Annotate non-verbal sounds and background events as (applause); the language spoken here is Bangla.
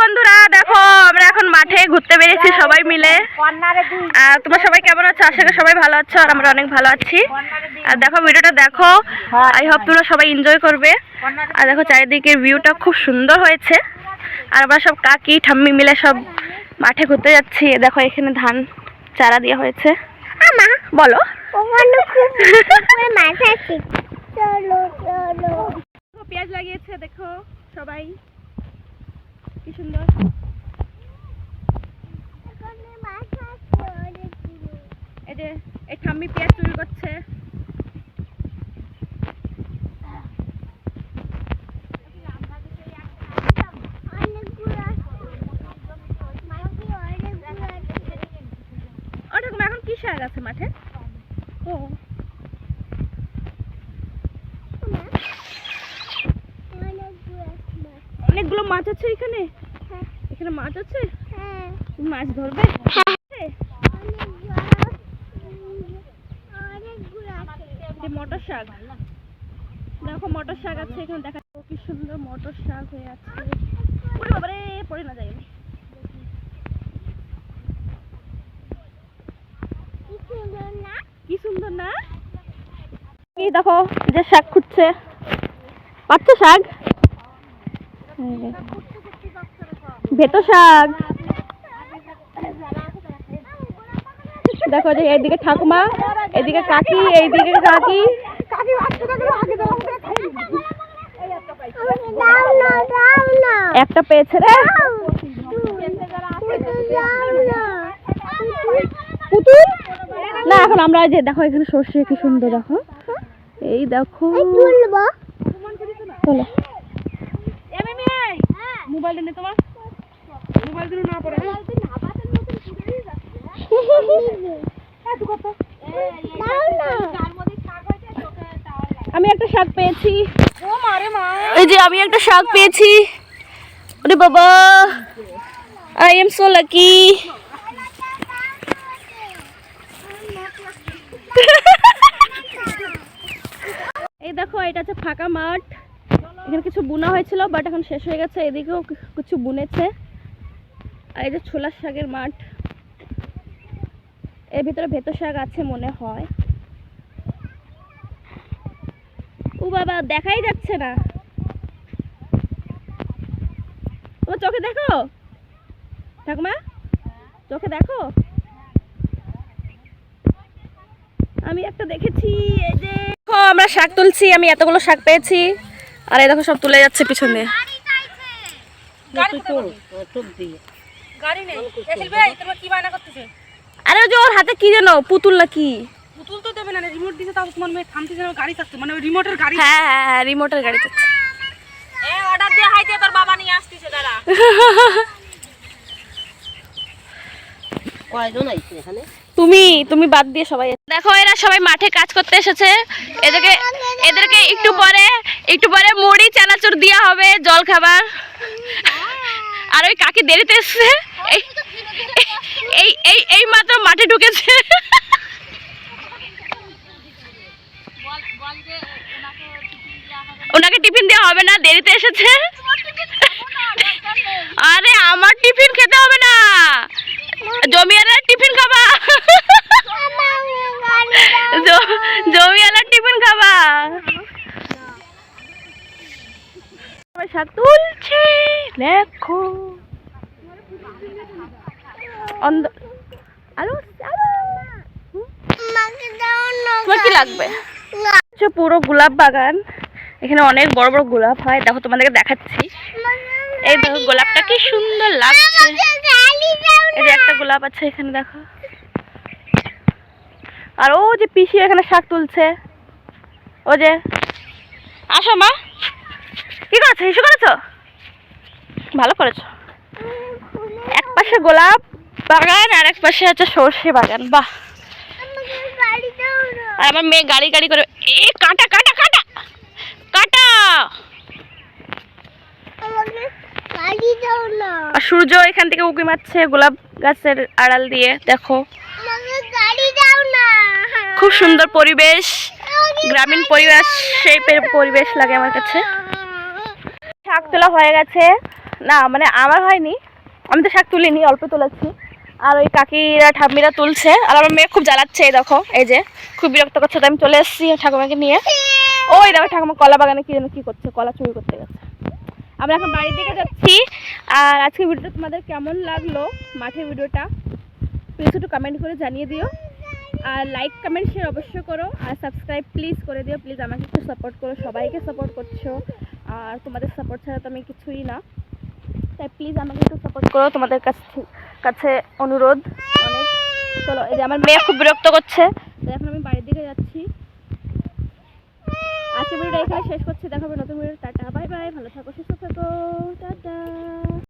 বন্ধুরা দেখো আমরা এখন মাঠে ঘুরতে বেরিয়েছি সবাই মিলে। আর তোমরা সবাই কেমন আছো? আশা করি সবাই ভালো আছো আর আমরা অনেক ভালো আছি। আর দেখো ভিডিওটা দেখো। আই হোপ তোমরা সবাই এনজয় করবে। আর দেখো চারিদিকের ভিউটা খুব সুন্দর হয়েছে। আর আমরা সব কাকি ঠাম্মি মিলে সব মাঠে ঘুরতে যাচ্ছি। দেখো এখানে ধান চারা দেওয়া হয়েছে। আমা বলো। পেঁয়াজ লাগিয়েছে দেখো সবাই। কি সুন্দর? এই ঠাম্মি পেঁয়াজ চুরি করছে। এখন কি শাক আছে মাঠে? ও অনেকগুলো আছে মাছ। অনেকগুলো মাছ আছে এখানে? হ্যাঁ, এখানে মাছ আছে? হ্যাঁ, মাছ ধরবে? মটর শাক। দেখো মটর শাক আছে এখানে দেখা কি সুন্দর মটর শাক হয়ে আছে। ওরে বাবারে পড়ে না যায় কি সুন্দর না? কি সুন্দর না? এই দেখো যে শাক খুঁজছে। পাচ্ছ শাক? ভেতো শাক। দেখো যে এইদিকে ঠাকুমা এদিকে কাকি এইদিকে কাকি। একটা পেয়েছে রে। না পুতুল? না এখন আমরা যে দেখো এখানে সর্ষে কি সুন্দর দেখো। এই দেখো। চলো। মোবাইল নে তোমার। মোবাইল দিলে না পড়ে আমি একটা শাক পেয়েছি। এই যে আমি একটা শাক পেয়েছি। ওরে বাবা আই এম সো লাকি এই দেখো এটা হচ্ছে ফাঁকা মাঠ। এখানে কিছু বুনা হয়েছিল বাট এখন শেষ হয়ে গেছে। এদিকেও কিছু বুনেছে। আর এই যে ছোলার শাকের মাঠ। এর ভিতরে ভেতর শাক আছে মনে হয়। ও বাবা, দেখাই যাচ্ছে না। ও, চোখে দেখো? ঠাকুমা? চোখে দেখো? আমি একটা দেখেছি, এই যে আমরা শাক তুলছি, আমি এতগুলো শাক পেয়েছি। আর এই দেখো সব তুলে যাচ্ছে পিছন। দিয়ে আরে ওই যে ওর হাতে কি যেন পুতুল না কি? পুতুল তো দেবে না রিমোট দিছে তাও তোমার মেয়ে থামতেছে না গাড়ি থাকতো মানে ওই রিমোটের গাড়ি হ্যাঁ হ্যাঁ হ্যাঁ রিমোটের গাড়ি যাচ্ছে এ অর্ডার দেওয়া হয়েছে তোর বাবা নিয়ে আসতেছে দাঁড়া। (laughs) কয়জন আইছে এখানে? তুমি তুমি বাদ দিয়ে সবাই দেখো এরা সবাই মাঠে কাজ করতে এসেছে। এদেরকে এদেরকে একটু পরে একটু পরে মুড়ি, চানাচুর দেওয়া হবে, জল খাবার। আর ওই কাকি দেরিতে এসছে। এই এই এই মাত্র মাঠে ঢুকেছে ওনাকে টিফিন দেওয়া হবে না দেরিতে এসেছে আরে আমার টিফিন খেতে হবে না জমিয়ারের টিফিন খাবা জ- জমিয়ালার টিফিন খাবা পয়সা তুলছে, দেখো। অন্ধ আলো তোমার কি লাগবে? পুরো গোলাপ বাগান। এখানে অনেক বড় বড় গোলাপ হয়। দেখো, তোমাদেরকে দেখাচ্ছি। এই দেখো, গোলাপটা কি সুন্দর লাগছে। এই যে একটা গোলাপ আছে এখানে, দেখো। আর ও যে পিসি এখানে শাক তুলছে। ও যে আসো মা। কি করেছ? হিসু করেছ? ভালো করেছ। এক পাশে গোলাপ বাগান আর এক পাশে আছে সর্ষে বাগান। বাহ। আর আমার মেয়ে গাড়ি গাড়ি করে এ, কাটা কাটা কাটা! কাটা! আর সূর্য এখান থেকে উঁকি মারছে গোলাপ গাছের আড়াল দিয়ে, দেখো। খুব সুন্দর পরিবেশ, গ্রামীণ পরিবেশ সেই পরিবেশ লাগে আমার কাছে। শাক তোলা হয়ে গেছে। না মানে আমার হয়নি। আমি তো শাক তুলিনি, অল্প তুলেছি। আর ওই কাকিরা, ঠাম্মিরা তুলছে। আর আমার মেয়ে খুব জ্বালাচ্ছে, এই দেখো, এই যে। খুব বিরক্ত করছে আমি চলে এসেছি ঠাকুমাকে নিয়ে। ওই দেখো ঠাকুমা কলা বাগানে কি যেন কি করছে, কলা চুরি করতে গেছে। আমরা এখন বাড়ির দিকে যাচ্ছি। আর আজকে ভিডিওটা তোমাদের কেমন লাগল মাঠের ভিডিওটা প্লিজ একটু কমেন্ট করে জানিয়ে দিও। আর লাইক কমেন্ট শেয়ার অবশ্যই করো। আর সাবস্ক্রাইব প্লিজ করে দিও। প্লিজ আমাকে একটু সাপোর্ট করো, সবাইকে সাপোর্ট করছ। আর তোমাদের সাপোর্ট ছাড়া তো আমি কিছুই না। তাই প্লিজ আমাকে একটু সাপোর্ট করো, তোমাদের কাছ কাছে অনুরোধ অনেক। চলো, এই যে আমার মেয়ে খুব বিরক্ত করছে। তাই এখন আমি বাড়ির দিকে যাচ্ছি। আজকে ভিডিওটা এখানে শেষ করছি দেখাবে নতুন ভিডিও টাটা বাই বাই ভালো থাকো, সুস্থ থাকো, টাটা।